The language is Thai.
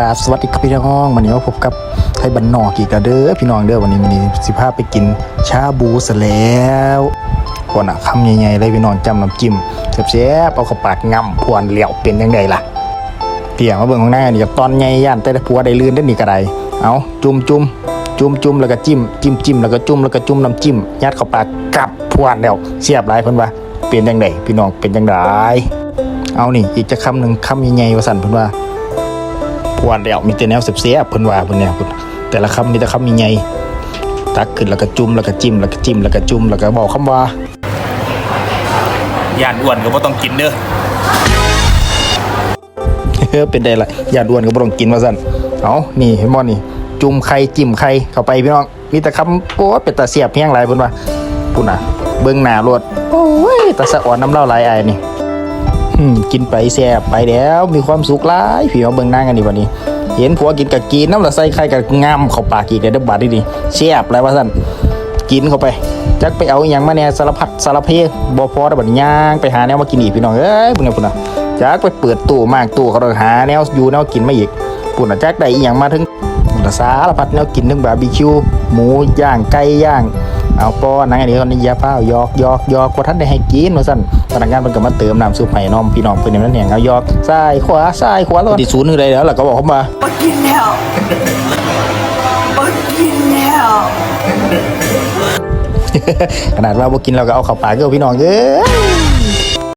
ราบสวัสดีครับพี่น้องวันนี้มาพบกับไทยบันนอกอีกแล้วเด้อพี่น้องเด้อวันนี้วันนี้สิพาไปกินชาบูซะแล้วคนอะคำใหญ่ๆเลยพี่น้องจำน้ำจิ้มแซ่บๆเอาข้าปากงำพวนเหลี่ยวเป็นยังไงล่ะเตี่ยมาเบิ่งข้างหน้านี่กับตอนใหญ่ย่านแต่ผัวได้ลื่นได้อนี่กระไดเอาจุ่มจุ่มจุ่มจุ่มแล้วก็จิ้มจิ้มจิ้มแล้วก็จุ่มแล้วก็จุ่มน้ำจิ้มยัดเข้าปากกับพวนแล้วเสียบหลายเพิ่นว่าเป็นยังไงพี่น้องเป็นยังไงเอานี่อีกจะคำหนึ่งคำใหญ่ๆว่าสั่นเพิ่นว่า พวนแล้วมีแต่แนวเสียบๆเพิ่นว่าเพิ่นเนี่ยเพิ่นแต่ละคำมีแต่คำใหญ่ๆตักขึ้นแล้วก็จุ่มแล้วก็จิ้มแล้วก็จิ้มแล้วก็จุ่มแล้วก็บอกคำว่าย่านอ้วนก็บ่ต้องกินเด้อเฮ้อเป็นได้ละย่านอ้วนก็บ่ต้องกินว่าซั่นเอานี่เห็นบ่นี่ จุ่มไข่จิ้มไข่เข้าไปพี่น้องมีแต่คำโอ้เป็นตาเสียบแฮงหลายเพิ่นว่าพุ่นน่ะเบิ่งหน้ารวดโอ้ยตาสะอ่อนน้ำเล่าหลายอายนี่อืม กินไปแซ่บไปแล้ว มีความสุขหลายพี่มาเบิ่งหน้ากันดีวันนี้ เห็นผัวกินกับกินน้ำละใส่ไข่กับงามเข้าปากอีกเดี๋ยวเดี๋ยวบาดดีแซ่บแล้วว่าสั่นกินเข้าไปจักไปเอาอย่างมาเนี่ยสารพัดสารเพบ่พอได้บัดย่างไปหาแนวมากินอีกพี่น้องเอ้ยพุ่นนะพุ่นนะจักไปเปิดตู้มากตู้เขาต้องหาแนวอยู่แนวกินมาอีกพุ่นนะจักได้อีหยังมาถึงสารพัดแนวกินถึงบาร์บีคิวหมูย่างไก่ย่าง เอาป้อนนังอันนี้ตอนนี้ยาเป้ายอกยอกยอกว่าท่านได้ให้กินว่าสั่นพนักงานมันก็มาเติมน้ำซุปให้น้องพี่น้องเพิ่นนั่นแหงเอายอกซ้ายขวาซ้ายขวาแล้วที่ศูนย์คือใดแล้วล่ะก็บอกเขามาอดกินแล้วอดกินแล้วขนาดว่าบ่กินเราก็เอาเข้าปากเด้อพี่น้องเอ้ย